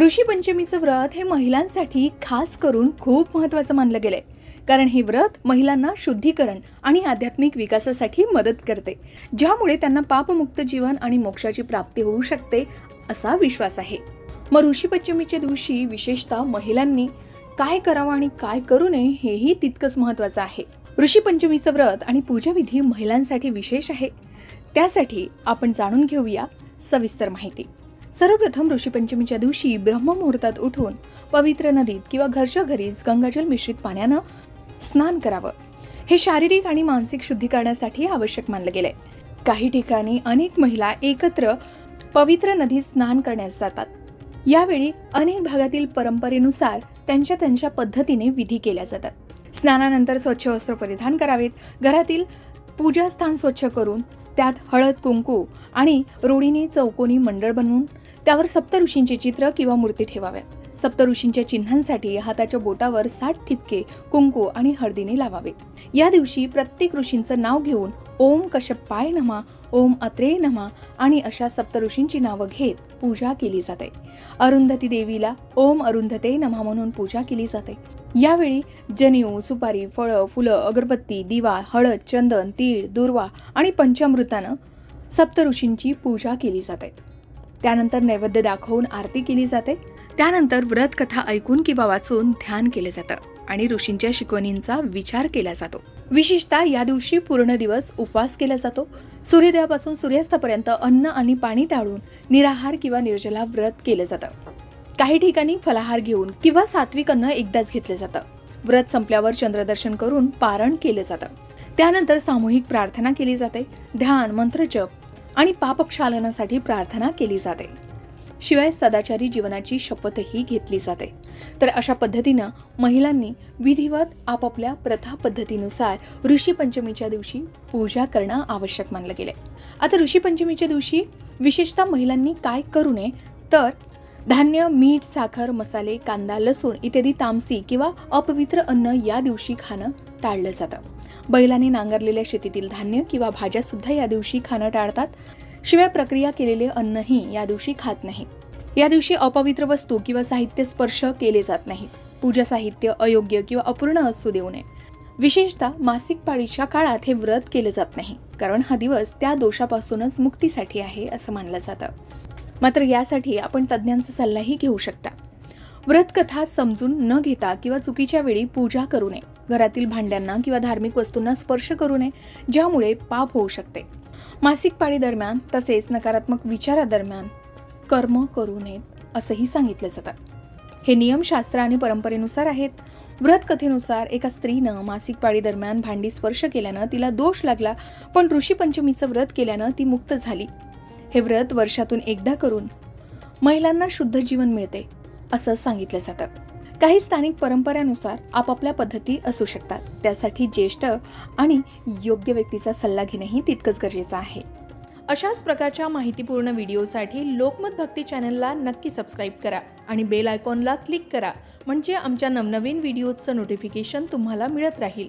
ऋषी पंचमीचं व्रत हे महिलांसाठी खास करून खूप महत्त्वाचं मानलं गेलंय. कारण हे व्रत महिलांना शुद्धीकरण आणि आध्यात्मिक विकासासाठी मदत करते. ज्यामुळे त्यांना पापमुक्त जीवन आणि मोक्षाची प्राप्ती होऊ शकते असा विश्वास आहे. मग ऋषीपंचमीच्या दिवशी विशेषतः महिलांनी काय करावं आणि काय करू नये हेही तितकंच महत्त्वाचं आहे. ऋषीपंचमीचं व्रत आणि पूजाविधी महिलांसाठी विशेष आहे. त्यासाठी आपण जाणून घेऊया सविस्तर माहिती. सर्वप्रथम ऋषीपंचमीच्या दिवशी ब्रह्ममुहूर्तात उठून पवित्र नदीत किंवा घरच्या घरीच गंगाजल मिश्रित पाण्यानं स्नान करावं. हे शारीरिक आणि मानसिक शुद्धीकरणासाठी आवश्यक मानलं गेलंय. काही ठिकाणी अनेक महिला एकत्र पवित्र नदीत स्नान करण्यास जातात. यावेळी अनेक भागातील परंपरेनुसार त्यांच्या त्यांच्या पद्धतीने विधी केल्या जातात. स्नानानंतर स्वच्छ वस्त्र परिधान करावेत. घरातील पूजास्थान स्वच्छ करून त्यात हळद कुंकू आणि रोडीने चौकोनी मंडळ बनवून त्यावर सप्तऋषींचे चित्र किंवा मूर्ती ठेवाव्यात. सप्तऋषींच्या चिन्हांसाठी हाताच्या बोटावर साठ ठिपके कुंकू आणि हळदीने लावावेत. या दिवशी प्रत्येक ऋषींचं नाव घेऊन ओम कश्यपाय नमा ओम अत्रेय नमा आणि अशा सप्तऋषींची नावं घेत पूजा केली जाते. अरुंधती देवीला ओम अरुंधते नमा म्हणून पूजा केली जाते. यावेळी जनेऊ सुपारी फळं फुलं अगरबत्ती दिवा हळद चंदन तीळ दुर्वा आणि पंचामृतानं सप्तऋषींची पूजा केली जाते. त्यानंतर नैवेद्य दाखवून आरती केली जाते. त्यानंतर व्रत कथा ऐकून किंवा वाचून ध्यान केलं जातं आणि ऋषींच्या शिकवणींचा विचार केला जातो. विशेषतः या दिवशी पूर्ण दिवस उपवास केला जातो. सूर्योदयापासून सूर्यास्तापर्यंत अन्न आणि पाणी टाळून निराहार किंवा निर्जला व्रत केलं जातं. काही ठिकाणी फलाहार घेऊन किंवा सात्विक अन्न एकदाच घेतलं जातं. व्रत संपल्यावर चंद्रदर्शन करून पारण केलं जातं. त्यानंतर सामूहिक प्रार्थना केली जाते. ध्यान मंत्रजप आणि पापक्षालनासाठी प्रार्थना केली जाते. शिवाय सदाचारी जीवनाची शपथही घेतली जाते. तर अशा पद्धतीनं महिलांनी विधिवत आपापल्या प्रथा पद्धतीनुसार ऋषीपंचमीच्या दिवशी पूजा करणं आवश्यक मानलं गेलं आता ऋषीपंचमीच्या दिवशी विशेषतः महिलांनी काय करू नये तर धान्य मीठ साखर मसाले कांदा लसूण इत्यादी तामसी किंवा अपवित्र अन्न या दिवशी खाणं टाळलं जातं. बैलाने नांगरलेल्या शेतीतील धान्य किंवा भाज्या सुद्धा या दिवशी खाणं टाळतात. शिवाय प्रक्रिया केलेले अन्नही या दिवशी खात नाहीत या दिवशी अपवित्र वस्तू किंवा साहित्य स्पर्श केले जात नाहीत. पूजा साहित्य अयोग्य किंवा अपूर्ण असू देऊ नये. विशेषतः मासिक पाळीच्या काळात हे व्रत केले जात नाही कारण हा दिवस त्या दोषापासूनच मुक्तीसाठी आहे असं मानलं जातं. मात्र यासाठी आपण तज्ज्ञांचा सल्लाही घेऊ शकता. व्रतकथा समजून न घेता किंवा चुकीच्या वेळी पूजा करू नये. घरातील भांड्यांना किंवा धार्मिक वस्तूंना स्पर्श करू नये ज्यामुळे पाप होऊ शकते. मासिक पाळी दरम्यान तसेच नकारात्मक विचारादरम्यान कर्म करू नयेत असंही सांगितलं जातं. हे नियम शास्त्र आणि परंपरेनुसार आहेत. व्रत कथेनुसार एका स्त्रीनं मासिक पाळी दरम्यान भांडी स्पर्श केल्यानं तिला दोष लागला पण ऋषी पंचमीचं व्रत केल्यानं ती मुक्त झाली. हे व्रत वर्षातून एकदा करून महिलांना शुद्ध जीवन मिळते असं सांगितलं जातं. काही स्थानिक परंपरेनुसार आपापल्या पद्धती असू शकतात. त्यासाठी ज्येष्ठ आणि योग्य व्यक्तीचा सल्ला घेणंही तितकंच गरजेचं आहे. अशाच प्रकारच्या माहितीपूर्ण व्हिडिओसाठी लोकमत भक्ती चॅनलला नक्की सबस्क्राईब करा आणि बेल आयकॉनला क्लिक करा म्हणजे आमच्या नवनवीन व्हिडिओचं नोटिफिकेशन तुम्हाला मिळत राहील.